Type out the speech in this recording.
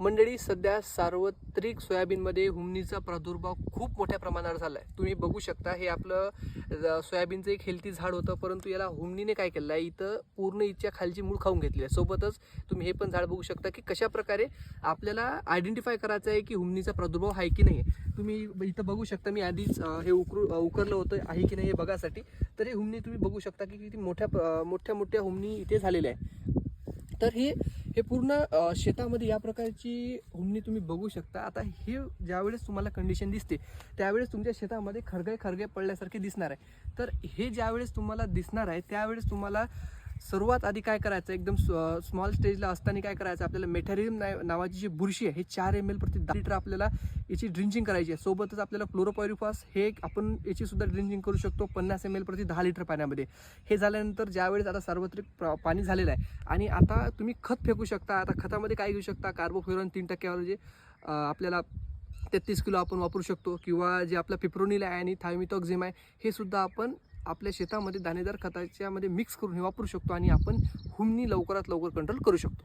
मंडळी सध्या सार्वत्रिक सोयाबीनमध्ये हुमणीचा प्रादुर्भाव खूप मोठ्या प्रमाणावर झाला आहे तुम्ही बघू शकता हे आपलं सोयाबीनचं एक हेल्थी झाड होतं परंतु याला हुमणीने काय केलं आहे इथं पूर्ण इच्छा खालची मूळ खाऊन घेतली आहे. सोबतच तुम्ही हे पण झाड बघू शकता की कशा प्रकारे आपल्याला आयडेंटिफाय करायचं आहे की हुमणीचा प्रादुर्भाव आहे की नाही तुम्ही इथं बघू शकता मी आधीच हे उकरू उकरलं होतं आहे की नाही हे बघासाठी. तर हे हुमणी तुम्ही बघू शकता की किती मोठ्या मोठ्या मोठ्या हुमणी इथे झालेल्या आहे तर हे हे पूर्ण शेतामध्ये या प्रकारची हुमणी तुम्ही बघू शकता. आता हे ज्यावेळेस तुम्हाला कंडिशन दिसते त्यावेळेस तुमच्या शेतामध्ये खरगे खरगे पडल्यासारखे दिसणार आहे. तर हे ज्यावेळेस तुम्हाला दिसणार आहे त्यावेळेस तुम्हाला सर्वात आधी काय करायचं? एकदम स्मॉल स्टेजला असताना काय करायचं? आपल्याला मेथॅरियम नावाची जी बुरशी आहे हे चार एम एल प्रति दहा लिटर आपल्याला याची ड्रिंचिंग करायची आहे. सोबतच आपल्याला क्लोरोपॉरिफॉस हे एक आपण याची सुद्धा ड्रिंचिंग करू शकतो पन्नास एम एल प्रति दहा लिटर पाण्यामध्ये. हे झाल्यानंतर ज्यावेळेस आता सार्वत्रिक पाणी झालेलं आहे आणि आता तुम्ही खत फेकू शकता. आता खतामध्ये काय घेऊ शकता? कार्बोफ्युरॉन तीन टक्क्यावर जे आपल्याला तेहतीस किलो आपण वापरू शकतो किंवा जे आपला पिप्रोनिल आहे आणि थायमिटॉक्झिम आहे हे सुद्धा आपण आपल्या शेतामध्ये दाणेदार खताच्यामध्ये मिक्स करून हे वापरू शकतो आणि आपण हुमनी लवकरात लवकर कंट्रोल करू शकतो.